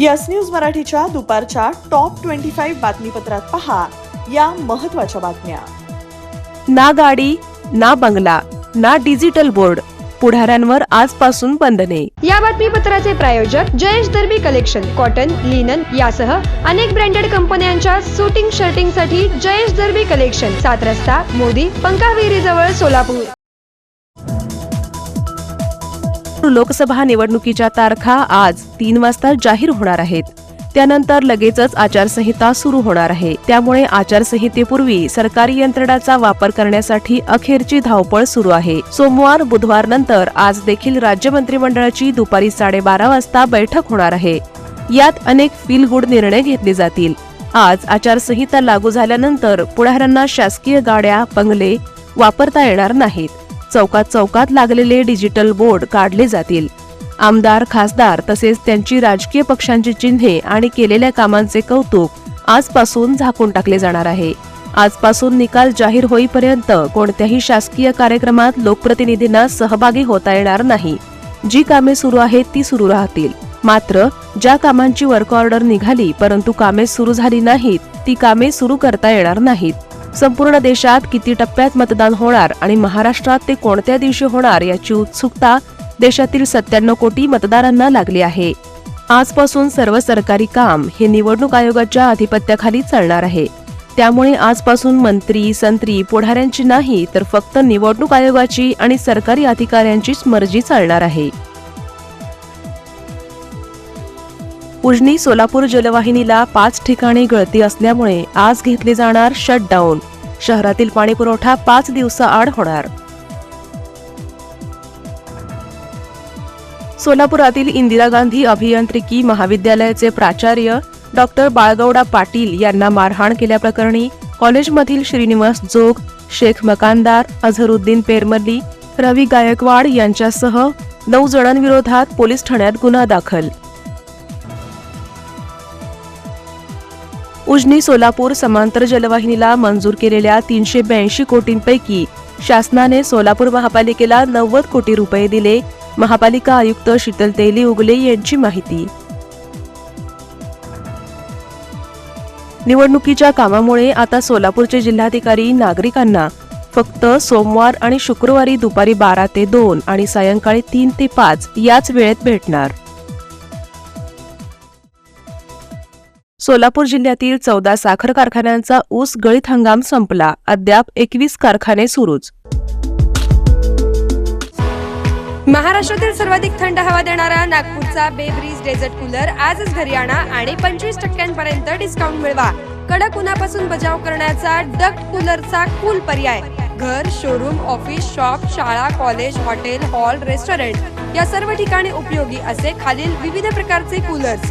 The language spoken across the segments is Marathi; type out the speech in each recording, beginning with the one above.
यस न्यूज मराठीच्या दुपारच्या टॉप ट्वेंटी फाईव्ह बातमीपत्रात पहा या महत्त्वाच्या बातम्या. ना गाडी ना बंगला ना डिजिटल बोर्ड पुढाऱ्यांवर आजपासून बंधने या बातमीपत्राचे प्रायोजक Jayesh Darbi collection cotton linen यासह अनेक ब्रँडेड कंपन्यांच्या शूटिंग शर्टिंगसाठी जयेश दर्बी कलेक्शन सात रस्ता मोदी पंकाविहिरी जवळ सोलापूर. लोकसभा निवडणुकीच्या तारखा आज तीन वाजता जाहीर होणार आहेत. त्यानंतर लगेचच आचारसंहिता सुरू होणार आहे. त्यामुळे आचारसंहितेपूर्वी सरकारी यंत्रणाचा वापर करण्यासाठी अखेरची धावपळ सुरू आहे. सोमवार बुधवार नंतर आज देखील राज्य मंत्रिमंडळाची दुपारी साडेबारा वाजता बैठक होणार आहे. यात अनेक फील गुड निर्णय घेतले जातील. आज आचारसंहिता लागू झाल्यानंतर पुढाऱ्यांना शासकीय गाड्या बंगले वापरता येणार नाहीत. चौकात चौकात लागलेले डिजिटल बोर्ड काढले जातील. आमदार खासदार तसेच त्यांची राजकीय पक्षांची चिन्हे आणि केलेल्या कामांचे कौतुक आजपासून झाकून टाकले जाणार आहे. आजपासून निकाल जाहीर होईपर्यंत कोणत्याही शासकीय कार्यक्रमात लोकप्रतिनिधींना सहभागी होता येणार नाही. जी कामे सुरू आहेत ती सुरू राहतील. मात्र ज्या कामांची वर्क ऑर्डर निघाली परंतु कामे सुरू झाली नाहीत ती कामे सुरू करता येणार नाहीत. संपूर्ण देशात किती टप्प्यात मतदान होणार आणि महाराष्ट्रात ते कोणत्या दिवशी होणार याची उत्सुकता देशातील सत्त्याण्णव कोटी मतदारांना लागली आहे. आजपासून सर्व सरकारी काम हे निवडणूक आयोगाच्या आधिपत्याखाली चालणार आहे. त्यामुळे आजपासून मंत्री संत्री पुढाऱ्यांची नाही तर फक्त निवडणूक आयोगाची आणि सरकारी अधिकाऱ्यांचीच मर्जी चालणार आहे. उजनी सोलापूर जलवाहिनीला पाच ठिकाणी गळती असल्यामुळे आज घेतले जाणार शटडाऊन शहरातील पाणीपुरवठा पाच दिवसाआड होणार. सोलापुरातील इंदिरा गांधी अभियांत्रिकी महाविद्यालयाचे प्राचार्य डॉक्टर बाळगौडा पाटील यांना मारहाण केल्याप्रकरणी कॉलेजमधील श्रीनिवास जोग शेख मकानदार अझरुद्दीन पेरमल्ली रवी गायकवाड यांच्यासह नऊ जणांविरोधात पोलीस ठाण्यात गुन्हा दाखल. उजनी सोलापूर समांतर जलवाहिनीला मंजूर केलेल्या तीनशे ब्याऐंशी कोटींपैकी शासनाने सोलापूर महापालिकेला नव्वद कोटी रुपये दिले. महापालिका आयुक्त शीतल तेली उगले यांची माहिती. निवडणुकीच्या कामामुळे आता सोलापूरचे जिल्हाधिकारी नागरिकांना फक्त सोमवार आणि शुक्रवारी दुपारी बारा ते दोन आणि सायंकाळी तीन ते पाच याच वेळेत भेटणार. सोलापूर जिल्ह्यातील चौदा साखर कारखान्यांचा ऊस गळीत हंगाम संपला. अद्याप एकवीस कारखाने सुरूच. महाराष्ट्रातील सर्वाधिक थंड हवा देणारा नागपूरचा बेब्रीज डेझर्ट कूलर आजच घरी आणा आणि पंचवीस टक्क्यांपर्यंत डिस्काउंट मिळवा. कडक उन्हापासून बचाव करण्याचा डक्ट कूलरचा कूल पर्याय. घर शोरूम ऑफिस शॉप शाळा कॉलेज हॉटेल हॉल रेस्टॉरंट या सर्व ठिकाणी उपयोगी असे खालील विविध प्रकारचे coolers.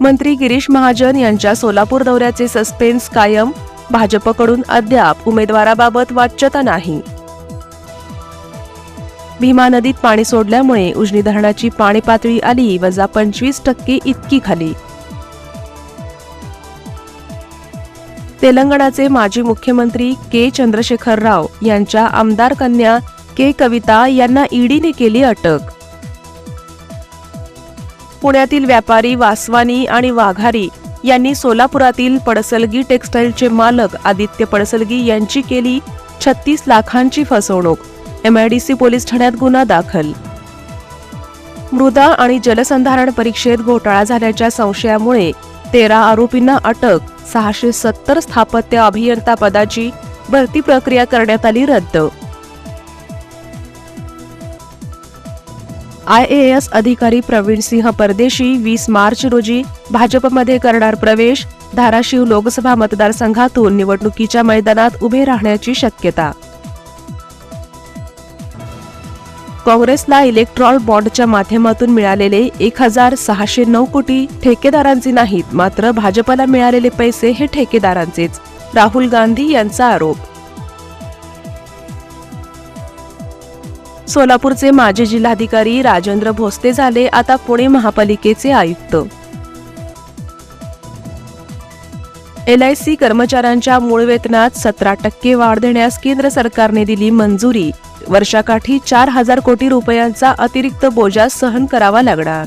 मंत्री गिरीश महाजन यांच्या सोलापूर दौऱ्याचे सस्पेन्स कायम. भाजपकडून अद्याप उमेदवाराबाबत वाच्यता नाही. भीमा नदीत पाणी सोडल्यामुळे उजनी धरणाची पाणी पातळी आली वजा पंचवीस टक्के इतकी खाली. तेलंगणाचे माजी मुख्यमंत्री के चंद्रशेखर राव यांच्या आमदार कन्या के कविता यांना ईडीने केली अटक. पुण्यातील व्यापारी वासवानी आणि वाघारी यांनी सोलापुरातील पडसलगी टेक्सटाईलचे मालक आदित्य पडसलगी यांची केली छत्तीस लाखांची फसवणूक. एमआयडीसी पोलीस ठाण्यात गुन्हा दाखल. मृदा आणि जलसंधारण परीक्षेत घोटाळा झाल्याच्या संशयामुळे तेरा आरोपींना अटक सहाशे सत्तर स्थापत्य अभियंता पदाची भरती प्रक्रिया करण्यात आली रद्द. आय ए एस अधिकारी प्रवीण सिंह परदेशी वीस मार्च रोजी भाजपमध्ये करणार प्रवेश. धाराशिव लोकसभा मतदारसंघातून निवडणुकीच्या मैदानात उभे राहण्याची शक्यता. काँग्रेसला इलेक्ट्रॉल बॉन्डच्या माध्यमातून मिळालेले एक हजार सहाशे नऊ कोटी ठेकेदारांचे नाहीत मात्र भाजपला मिळालेले पैसे हे ठेकेदारांचेच. राहुल गांधी यांचा आरोप सोलापूरचे माजी जिल्हाधिकारी राजेंद्र भोसते झाले आता पुणे महापालिकेचे आयुक्त. एलआयसी कर्मचाऱ्यांच्या मूळ वेतनात सतरा टक्के वाढ देण्यास केंद्र सरकारने दिली मंजुरी. वर्षाकाठी चार हजार कोटी रुपयांचा अतिरिक्त बोजा सहन करावा लागणार.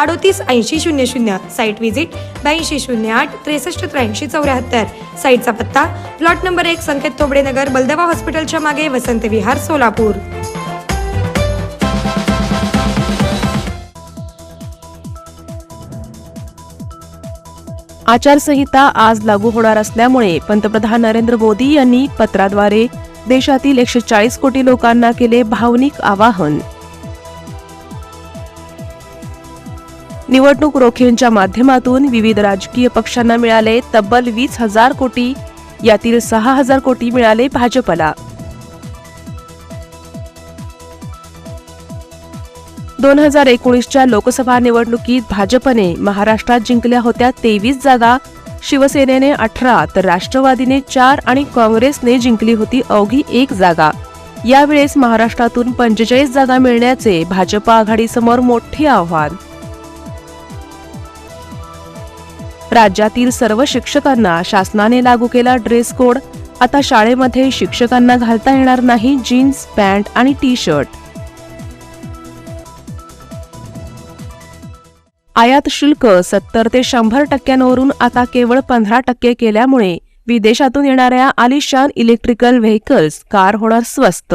अडोतीस ऐंशी शून्य शून्य. साईट व्हिजिट ब्याऐंशी शून्य आठ त्रेसष्ट त्र्याऐंशी चौऱ्याहत्तर. साईटचा पत्ता प्लॉट नंबर एक संकेत तोबडे नगर बलदवा हॉस्पिटलच्या मागे वसंत विहार सोलापूर. आचारसंहिता आज लागू होणार असल्यामुळे पंतप्रधान नरेंद्र मोदी यांनी पत्राद्वारे देशातील एकशे चाळीस कोटी लोकांना केले भावनिक आवाहन. निवडणूक रोख्यांच्या माध्यमातून विविध राजकीय पक्षांना मिळाले तब्बल वीस हजार कोटी. यातील सहा हजार कोटी मिळाले भाजपला. दोन हजार एकोणीसच्या लोकसभा निवडणुकीत भाजपने महाराष्ट्रात जिंकल्या होत्या तेवीस जागा. शिवसेनेने अठरा तर राष्ट्रवादीने चार आणि काँग्रेसने जिंकली होती अवघी एक जागा. यावेळेस महाराष्ट्रातून पंचेचाळीस जागा मिळण्याचे भाजप आघाडीसमोर मोठे आव्हान. राज्यातील सर्व शिक्षकांना शासनाने लागू केला ड्रेस कोड आता शाळेमध्ये शिक्षकांना घालता येणार नाही जीन्स पॅन्ट आणि टी शर्ट आयात शुल्क सत्तर ते शंभर टक्क्यांवरून आता केवळ पंधरा टक्के केल्यामुळे विदेशातून येणाऱ्या आलिशान इलेक्ट्रिकल व्हेकल्स कार होणार स्वस्त.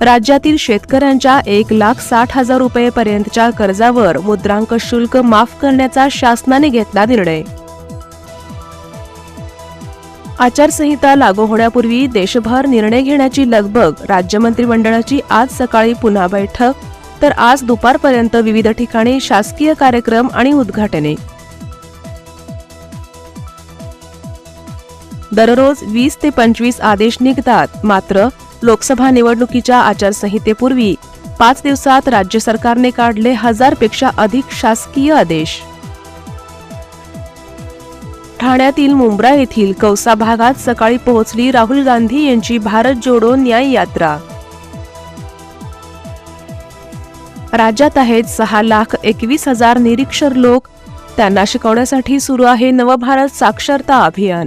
राज्यातील शेतकऱ्यांच्या एक लाख साठ हजार रुपये पर्यंतच्या कर्जावर मुद्रांक शुल्क माफ करण्याचा शासनाने घेतला निर्णय. आचारसंहिता लागू होण्यापूर्वी देशभर निर्णय घेण्याची लगबग राज्य मंत्रिमंडळाची आज सकाळी पुन्हा बैठक तर आज दुपारपर्यंत विविध ठिकाणी शासकीय कार्यक्रम आणि उद्घाटने. दररोज वीस ते पंचवीस आदेश निघतात. मात्र लोकसभा निवडणुकीच्या आचारसंहितेपूर्वी पाच दिवसात राज्य सरकारने काढले हजारपेक्षा अधिक शासकीय आदेश. ठाण्यातील मुंब्रा येथील कौसा भागात सकाळी पोहोचली राहुल गांधी यांची भारत जोडो न्याय यात्रा. राज्यात आहेत सहा लाख एकवीस हजार निरीक्षर लोक. त्यांना शिकवण्यासाठी सुरू आहे नवभारत साक्षरता अभियान.